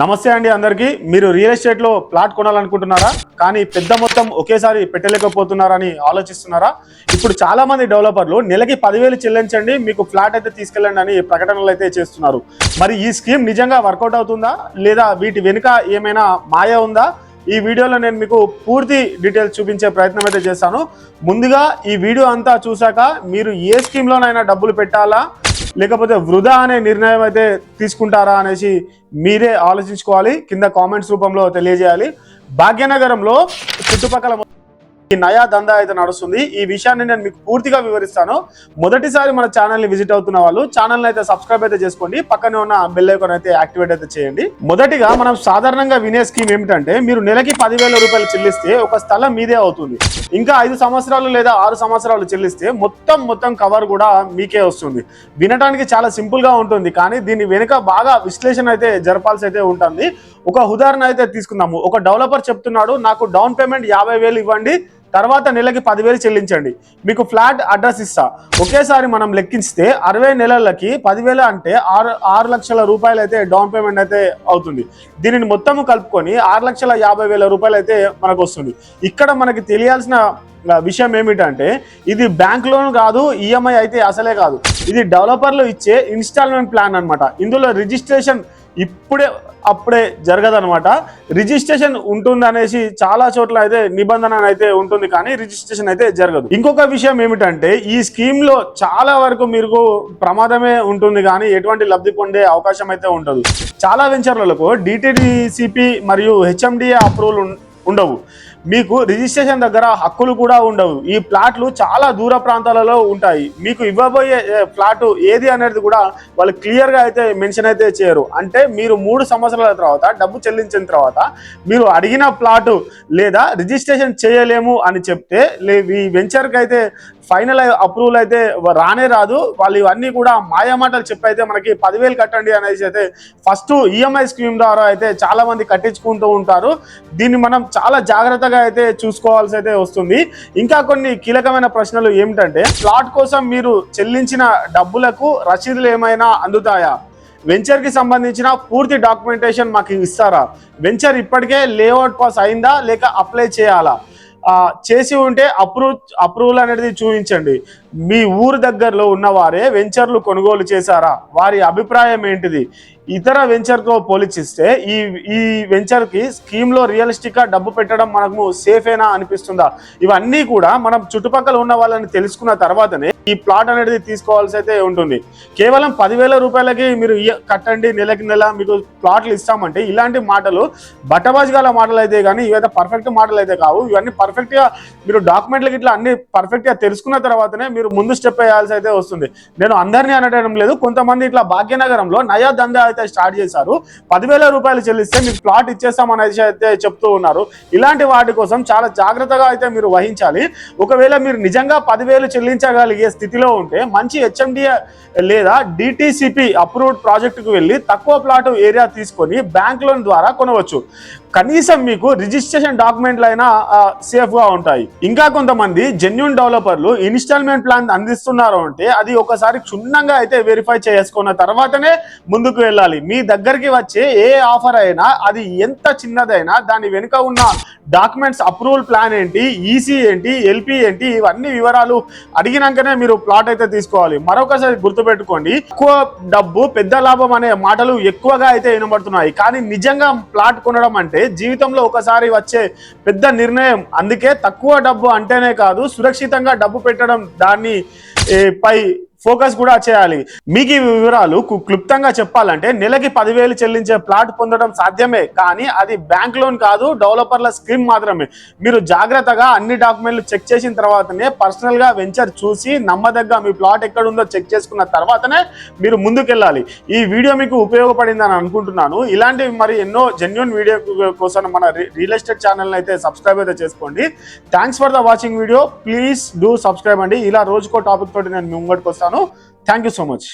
నమస్తే అండి అందరికీ. మీరు రియల్ ఎస్టేట్లో ప్లాట్ కొనాలనుకుంటున్నారా? కానీ పెద్ద మొత్తం ఒకేసారి పెట్టలేకపోతున్నారని ఆలోచిస్తున్నారా? ఇప్పుడు చాలామంది డెవలపర్లు నెలకి పదివేలు చెల్లించండి మీకు ఫ్లాట్ అయితే తీసుకెళ్ళండి అని ప్రకటనలు అయితే చేస్తున్నారు. మరి ఈ స్కీమ్ నిజంగా వర్కౌట్ అవుతుందా? లేదా వీటి వెనుక ఏమైనా మాయ ఉందా? ఈ వీడియోలో నేను మీకు పూర్తి డీటెయిల్స్ చూపించే ప్రయత్నం అయితే చేశాను ముందుగా ఈ వీడియో అంతా చూశాక మీరు ఏ స్కీమ్లోనైనా డబ్బులు పెట్టాలా? లేకపోతే వృధా అనే నిర్ణయం అయితే తీసుకుంటారా అనేసి మీరే ఆలోచించుకోవాలి. కింద కామెంట్స్ రూపంలో తెలియజేయాలి. భాగ్యనగరంలో చుట్టుపక్కల ఈ నయా దందా అయితే నడుస్తుంది. ఈ విషయాన్ని నేను మీకు పూర్తిగా వివరిస్తాను. మొదటిసారి మన ఛానల్ని విజిట్ అవుతున్న వాళ్ళు ఛానల్ అయితే సబ్స్క్రైబ్ అయితే చేసుకోండి. పక్కనే ఉన్న బెల్ ఐకాన్ అయితే యాక్టివేట్ అయితే చేయండి. మొదటిగా మనం సాధారణంగా వినే స్కీమ్ ఏమిటంటే మీరు నెలకి పదివేల రూపాయలు చెల్లిస్తే ఒక స్థలం మీదే అవుతుంది. ఇంకా ఐదు సంవత్సరాలు లేదా ఆరు సంవత్సరాలు చెల్లిస్తే మొత్తం మొత్తం కవర్ కూడా మీకే వస్తుంది. వినడానికి చాలా సింపుల్గా ఉంటుంది కానీ దీని వెనుక బాగా విశ్లేషణ అయితే జరపాల్సి అయితే ఉంటుంది. ఒక ఉదాహరణ అయితే తీసుకుందాము. ఒక డెవలపర్ చెప్తున్నాడు నాకు డౌన్ పేమెంట్ యాభై వేలు ఇవ్వండి తర్వాత నెలకి పదివేలు చెల్లించండి. మీకు ఫ్లాట్ అడ్రస్ ఇస్తా. ఒకేసారి మనం లెక్కిస్తే అరవై నెలలకి పదివేలు అంటే ఆరు ఆరు లక్షల రూపాయలు అయితే డౌన్ పేమెంట్ అయితే అవుతుంది. దీనిని మొత్తం కలుపుకొని ఆరు లక్షల యాభై వేల రూపాయలు అయితే మనకు వస్తుంది. ఇక్కడ మనకి తెలియాల్సిన విషయం ఏమిటంటే ఇది బ్యాంక్ లోన్ కాదు ఈఎంఐ అయితే అసలే కాదు. ఇది డెవలపర్లు ఇచ్చే ఇన్స్టాల్మెంట్ ప్లాన్ అనమాట ఇందులో రిజిస్ట్రేషన్ ఇప్పుడే అప్పుడే జరగదనమాట రిజిస్ట్రేషన్ ఉంటుంది అనేసి చాలా చోట్ల అయితే నిబంధన అయితే ఉంటుంది కానీ రిజిస్ట్రేషన్ అయితే జరగదు. ఇంకొక విషయం ఏమిటంటే ఈ స్కీమ్లో చాలా వరకు మీకు ప్రమాదమే ఉంటుంది కానీ ఎటువంటి లబ్ధి పొందే అవకాశం అయితే ఉండదు. చాలా వెంచర్లకు డిటిడిసిపి మరియు హెచ్ఎండిఏ అప్రూవల్ ఉండవు. మీకు రిజిస్ట్రేషన్ దగ్గర హక్కులు కూడా ఉండవు. ఈ ప్లాట్లు చాలా దూర ప్రాంతాలలో ఉంటాయి. మీకు ఇవ్వబోయే ఏ, ప్లాట్ ఏది అనేది కూడా వాళ్ళు క్లియర్గా అయితే మెన్షన్ అయితే చేయరు. అంటే మీరు మూడు సంవత్సరాల తర్వాత డబ్బు చెల్లించిన తర్వాత మీరు అడిగిన ప్లాటు లేదా రిజిస్ట్రేషన్ చేయలేము అని చెప్తే లే ఈ వెంచర్కి అయితే ఫైనల్ అప్రూవల్ అయితే రానే రాదు. వాళ్ళు ఇవన్నీ కూడా మాయమాటలు చెప్పి అయితే మనకి పదివేలు కట్టండి అనేసి అయితే ఫస్ట్ ఈఎంఐ స్కీమ్ ద్వారా అయితే చాలామంది కట్టించుకుంటూ ఉంటారు. దీన్ని మనం చాలా జాగ్రత్తగా అయితే చూసుకోవాల్సి అయితే వస్తుంది. ఇంకా కొన్ని కీలకమైన ప్రశ్నలు ఏమిటంటే ప్లాట్ కోసం మీరు చెల్లించిన డబ్బులకు రసీదులు ఏమైనా అందుతాయా? వెంచర్కి సంబంధించిన పూర్తి డాక్యుమెంటేషన్ మాకు ఇస్తారా? వెంచర్ ఇప్పటికే లేఅవుట్ పాస్ అయిందా? లేక అప్లై చేయాలా? చేసి ఉంటే అప్రూవ్ అప్రూవల్ అనేది చూపించండి. మీ ఊరు దగ్గరలో ఉన్నవారే వెంచర్లు కొనుగోలు చేశారా? వారి అభిప్రాయం ఏంటిది? ఇతర వెంచర్తో పోలిచిస్తే ఈ ఈ వెంచర్కి స్కీమ్లో రియలిస్టిక్గా డబ్బు పెట్టడం మనకు సేఫేనా అనిపిస్తుందా? ఇవన్నీ కూడా మనం చుట్టుపక్కల ఉన్న వాళ్ళని తెలుసుకున్న తర్వాతనే ఈ ప్లాట్ అనేది తీసుకోవాల్సి అయితే ఉంటుంది. కేవలం పదివేల రూపాయలకి మీరు కట్టండి నెలకి నెల మీకు ప్లాట్లు ఇస్తామంటే ఇలాంటి మాటలు బట్టబాజిగాల మాటలు అయితే కానీ ఇవైతే పర్ఫెక్ట్ మాటలు అయితే కావు. ఇవన్నీ పర్ఫెక్ట్ గా మీరు డాక్యుమెంట్లకి ఇట్లా అన్ని పర్ఫెక్ట్గా తెలుసుకున్న తర్వాతనే మీరు ముందు స్టెప్ వేయాల్సి అయితే వస్తుంది. నేను అందరినీ అనడం లేదు. కొంతమంది ఇట్లా భాగ్యనగరంలో నయా దందా అయితే స్టార్ట్ చేశారు. పదివేల రూపాయలు చెల్లిస్తే మీకు ప్లాట్ ఇచ్చేస్తామని అయితే చెప్తూ ఉన్నారు. ఇలాంటి వాటి కోసం చాలా జాగ్రత్తగా అయితే మీరు వహించాలి. ఒకవేళ మీరు నిజంగా పదివేలు చెల్లించగలిగే స్థితిలో ఉంటే మంచి హెచ్ఎండిఏ లేదా డిటిసిపి అప్రూవ్డ్ ప్రాజెక్టుకు వెళ్ళి తక్కువ ప్లాట్ ఏరియా తీసుకొని బ్యాంక్ లోన్ ద్వారా కొనవచ్చు. కనీసం మీకు రిజిస్ట్రేషన్ డాక్యుమెంట్లు అయినా సేఫ్గా ఉంటాయి. ఇంకా కొంతమంది జెన్యున్ డెవలపర్లు ఇన్స్టాల్మెంట్ ప్లాన్ అందిస్తున్నారు అంటే అది ఒకసారి క్షుణ్ణంగా అయితే వెరిఫై చేసుకున్న తర్వాతనే ముందుకు వెళ్ళాలి. మీ దగ్గరికి వచ్చే ఏ ఆఫర్ అయినా అది ఎంత చిన్నదైనా దాని వెనుక ఉన్న డాక్యుమెంట్స్ అప్రూవల్ ప్లాన్ ఏంటి ఈసీ ఏంటి ఎల్పి ఏంటి ఇవన్నీ వివరాలు అడిగినాకనే మీరు ప్లాట్ అయితే తీసుకోవాలి. మరొకసారి గుర్తుపెట్టుకోండి ఎక్కువ డబ్బు పెద్ద లాభం అనే మాటలు ఎక్కువగా అయితే వినబడుతున్నాయి. కానీ నిజంగా ప్లాట్ కొనడం అంటే జీవితంలో ఒకసారి వచ్చే పెద్ద నిర్ణయం అందుకే తక్కువ డబ్బు అంటేనే కాదు సురక్షితంగా డబ్బు పెట్టడం దాన్ని పై ఫోకస్ కూడా చేయాలి. మీకు ఈ వివరాలు క్లుప్తంగా చెప్పాలంటే నెలకి పదివేలు చెల్లించే ప్లాట్ పొందడం సాధ్యమే కానీ అది బ్యాంక్ లోన్ కాదు డెవలపర్ల స్కీమ్ మాత్రమే. మీరు జాగ్రత్తగా అన్ని డాక్యుమెంట్లు చెక్ చేసిన తర్వాతనే పర్సనల్గా వెంచర్ చూసి నమ్మదగ్గ మీ ప్లాట్ ఎక్కడ ఉందో చెక్ చేసుకున్న తర్వాతనే మీరు ముందుకెళ్ళాలి. ఈ వీడియో మీకు ఉపయోగపడిందని అనుకుంటున్నాను. ఇలాంటి మరి ఎన్నో జెన్యున్ వీడియో కోసం మన రియల్ ఎస్టేట్ ఛానల్ అయితే సబ్స్క్రైబ్ అయితే చేసుకోండి. Thanks for the watching video please do subscribe అండి. ఇలా రోజుకో టాపిక్ తోటి నేను ముంగడికి వస్తాను ನಾನು ಥ್ಯಾಂಕ್ ಯು ಸೊ ಮಚ್